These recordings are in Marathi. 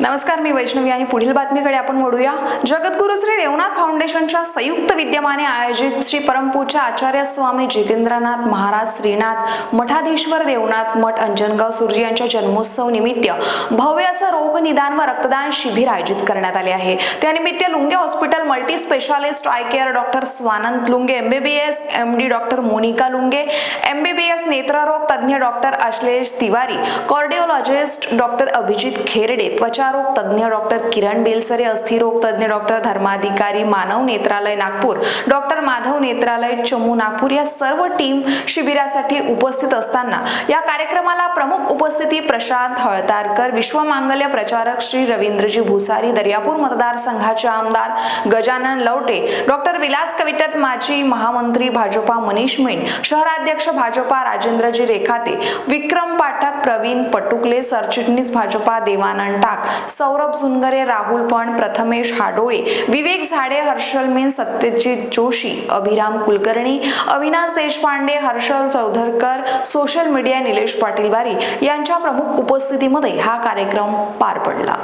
नमस्कार मी वैष्णवी आणि पुढील बातमीकडे आपण वळूया. जगद्गुरु श्री देवनाथ फाउंडेशनच्या संयुक्त विद्यमाने आयोजित श्री परमपूज्य आचार्य स्वामी जितेंद्रनाथ महाराज श्रीनाथ मठाधीश्वर देवनाथ मठ अंजनगाव सुरजी यांच्या जन्मोत्सव निमित्त भव्य असं रोग निदान व रक्तदान शिबिर आयोजित करण्यात आले आहे. त्यानिमित्त Lunge hospital multi specialist eye care doctor Swanand Lunge MBBS M D doctor Monika Lunge MBBS नेत्ररोग तज्ज्ञ doctor Ashlesh Tiwari cardiologist doctor Abhijit Kherde त्वचा त्वचारोग तज्ज्ञ डॉक्टर किरण बेलसरे अस्थिरोग तज्ज्ञ डॉक्टर धर्माधिकारी मानव नेत्रालय नागपूर डॉक्टर माधव नेत्रालय चमू नागपूर या सर्व टीम शिबिरासाठी उपस्थित असताना या कार्यक्रमाला प्रमुख उपस्थिती प्रशांत हळतारकर विश्वमांगल्य प्रचारक श्री रवींद्रजी भुसारी दर्यापूर मतदारसंघाचे आमदार गजानन लवटे डॉक्टर विलास कविटत माजी महामंत्री भाजपा मनीष मेन शहराध्यक्ष भाजपा राजेंद्रजी रेखाते विक्रम पाठक प्रवीण पटुकले सरचिटणीस भाजपा देवानंद टाक सौरभ सुनगरे राहुल पण प्रथमेश हाडोळे विवेक झाडे हर्षल मेन सत्यजित जोशी अभिराम कुलकर्णी अविनाश देशपांडे हर्षल चौधरकर सोशल मीडिया निलेश पाटील बारी यांच्या प्रमुख उपस्थितीमध्ये हा कार्यक्रम पार पडला.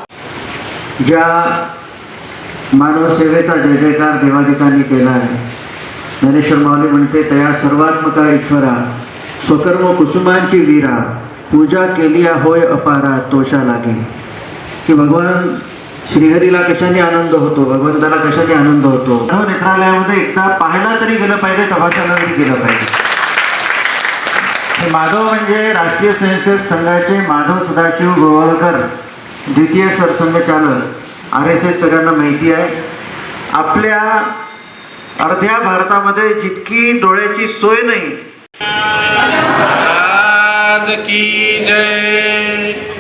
ज्या मानव सेवेचा जय जयकार देवाधिकांनी केला आहे ज्ञानेश्वर माऊली म्हणते तया सर्वात्मका ईश्वरा स्वकर्म कुसुमांची वीरा पूजा केली होय अपारा तोषा लागे. की भगवान श्रीहरीला कशाने आनंद होतो? भगवंताला कशाने आनंद होतो? नेत्रालयामध्ये एकदा पाहायला तरी गेलं पाहिजे तमाशाला तरी गेलं पाहिजे. माधव म्हणजे राष्ट्रीय स्वयंसेवक संघाचे माधव सदाशिव गोवळकर द्वितीय सरसंघचालक आर एस एस सगळ्यांना माहिती आहे. आपल्या अर्ध्या भारतामध्ये जितकी डोळ्याची सोय नाही. की जय.